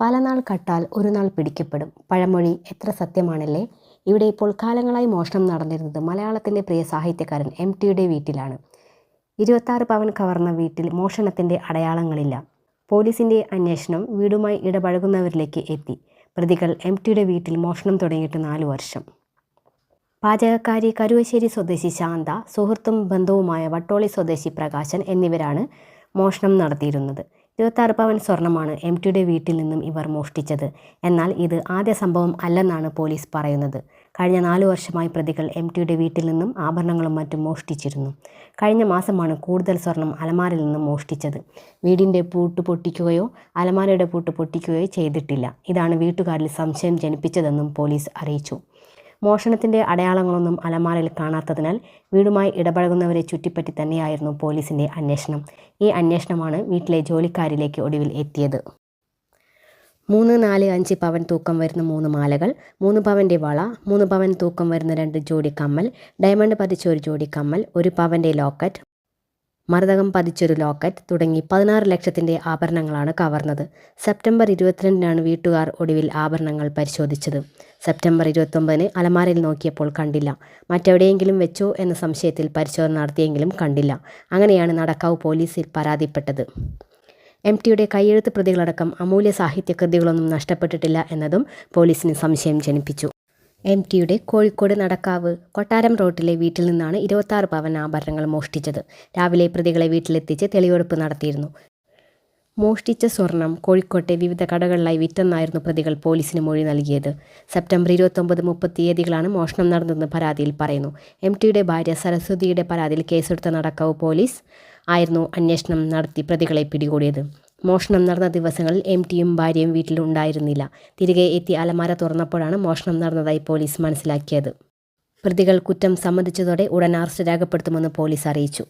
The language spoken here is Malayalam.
പലനാൾ കട്ടാൽ ഒരു നാൾ പിടിക്കപ്പെടും. പഴമൊഴി എത്ര സത്യമാണല്ലേ? ഇവിടെ ഇപ്പോൾ കാലങ്ങളായി മോഷണം നടന്നിരുന്നത് മലയാളത്തിന്റെ പ്രിയ സാഹിത്യകാരൻ എം ടിയുടെ വീട്ടിലാണ്. ഇരുപത്താറ് പവൻ കവർന്ന വീട്ടിൽ മോഷണത്തിന്റെ അടയാളങ്ങളില്ല. പോലീസിന്റെ അന്വേഷണം വീടുമായി ഇടപഴകുന്നവരിലേക്ക് എത്തി. പ്രതികൾ എം ടിയുടെ വീട്ടിൽ മോഷണം തുടങ്ങിയിട്ട് നാലു വർഷം. പാചകക്കാരി കരുവശ്ശേരി സ്വദേശി ശാന്ത സുഹൃത്തും ബന്ധവുമായ വട്ടോളി സ്വദേശി പ്രകാശൻ എന്നിവരാണ് മോഷണം നടത്തിയിരുന്നത്. ഇരുപത്താറ് പവൻ സ്വർണമാണ് എം ടിയുടെ വീട്ടിൽ നിന്നും ഇവർ മോഷ്ടിച്ചത്. എന്നാൽ ഇത് ആദ്യ സംഭവം അല്ലെന്നാണ് പോലീസ് പറയുന്നത്. കഴിഞ്ഞ നാലു വർഷമായി പ്രതികൾ എം ടിയുടെ വീട്ടിൽ നിന്നും ആഭരണങ്ങളും മറ്റും മോഷ്ടിച്ചിരുന്നു. കഴിഞ്ഞ മാസമാണ് കൂടുതൽ സ്വർണം അലമാരിൽ നിന്നും മോഷ്ടിച്ചത്. വീടിന്റെ പൂട്ട് പൊട്ടിക്കുകയോ അലമാരയുടെ പൂട്ട് പൊട്ടിക്കുകയോ ചെയ്തിട്ടില്ല. ഇതാണ് വീട്ടുകാരിൽ സംശയം ജനിപ്പിച്ചതെന്നും പോലീസ് അറിയിച്ചു. മോഷണത്തിന്റെ അടയാളങ്ങളൊന്നും അലമാരയിൽ കാണാത്തതിനാൽ വീടുമായി ഇടപഴകുന്നവരെ ചുറ്റിപ്പറ്റി തന്നെയായിരുന്നു പോലീസിന്റെ അന്വേഷണം. ഈ അന്വേഷണമാണ് വീട്ടിലെ ജോലിക്കാരിലേക്ക് ഒടുവിൽ എത്തിയത്. മൂന്ന് നാല് അഞ്ച് പവൻ തൂക്കം വരുന്ന മൂന്ന് മാലകൾ മൂന്ന് പവന്റെ വള മൂന്ന് പവൻ തൂക്കം വരുന്ന രണ്ട് ജോഡി കമ്മൽ ഡയമണ്ട് പതിച്ച ഒരു ജോഡി കമ്മൽ ഒരു പവന്റെ ലോക്കറ്റ് മരതകം പതിച്ചൊരു ലോക്കറ്റ് തുടങ്ങി പതിനാറ് ലക്ഷത്തിന്റെ ആഭരണങ്ങളാണ് കവർന്നത്. സെപ്റ്റംബർ ഇരുപത്തിരണ്ടിനാണ് വീട്ടുകാർ ഒടുവിൽ ആഭരണങ്ങൾ പരിശോധിച്ചത്. സെപ്റ്റംബർ ഇരുപത്തൊമ്പതിന് അലമാരയിൽ നോക്കിയപ്പോൾ കണ്ടില്ല. മറ്റെവിടെയെങ്കിലും വെച്ചോ എന്ന സംശയത്തിൽ പരിശോധന നടത്തിയെങ്കിലും കണ്ടില്ല. അങ്ങനെയാണ് നടക്കാവ് പോലീസിൽ പരാതിപ്പെട്ടത്. എം ടിയുടെ കയ്യെഴുത്ത് പ്രതികളടക്കം അമൂല്യ സാഹിത്യകൃതികളൊന്നും നഷ്ടപ്പെട്ടിട്ടില്ല എന്നതും പോലീസിന് സംശയം ജനിപ്പിച്ചു. എം ടിയുടെ കോഴിക്കോട് നടക്കാവ് കൊട്ടാരം റോഡിലെ വീട്ടിൽ നിന്നാണ് ഇരുപത്താറ് പവൻ ആഭരണങ്ങൾ മോഷ്ടിച്ചത്. രാവിലെ പ്രതികളെ വീട്ടിലെത്തിച്ച് തെളിവെടുപ്പ് നടത്തിയിരുന്നു. മോഷ്ടിച്ച സ്വർണം കോഴിക്കോട്ടെ വിവിധ കടകളിലായി വിറ്റെന്നായിരുന്നു പ്രതികൾ പോലീസിന് മൊഴി നൽകിയത്. സെപ്റ്റംബർ ഇരുപത്തൊമ്പത് മുപ്പത് തീയതികളാണ് മോഷണം നടന്നതെന്ന് പരാതിയിൽ പറയുന്നു. എം ടിയുടെ ഭാര്യ സരസ്വതിയുടെ പരാതിയിൽ കേസെടുത്ത നടക്കാവ് പോലീസ് ആയിരുന്നു അന്വേഷണം നടത്തി പ്രതികളെ പിടികൂടിയത്. മോഷണം നടന്ന ദിവസങ്ങളിൽ എം ടിയും ഭാര്യയും വീട്ടിലുണ്ടായിരുന്നില്ല. തിരികെ എത്തി അലമാര തുറന്നപ്പോഴാണ് മോഷണം നടന്നതായി പോലീസ് മനസ്സിലാക്കിയത്. പ്രതികൾ കുറ്റം സമ്മതിച്ചതോടെ ഉടൻ അറസ്റ്റ് രേഖപ്പെടുത്തുമെന്ന് പോലീസ് അറിയിച്ചു.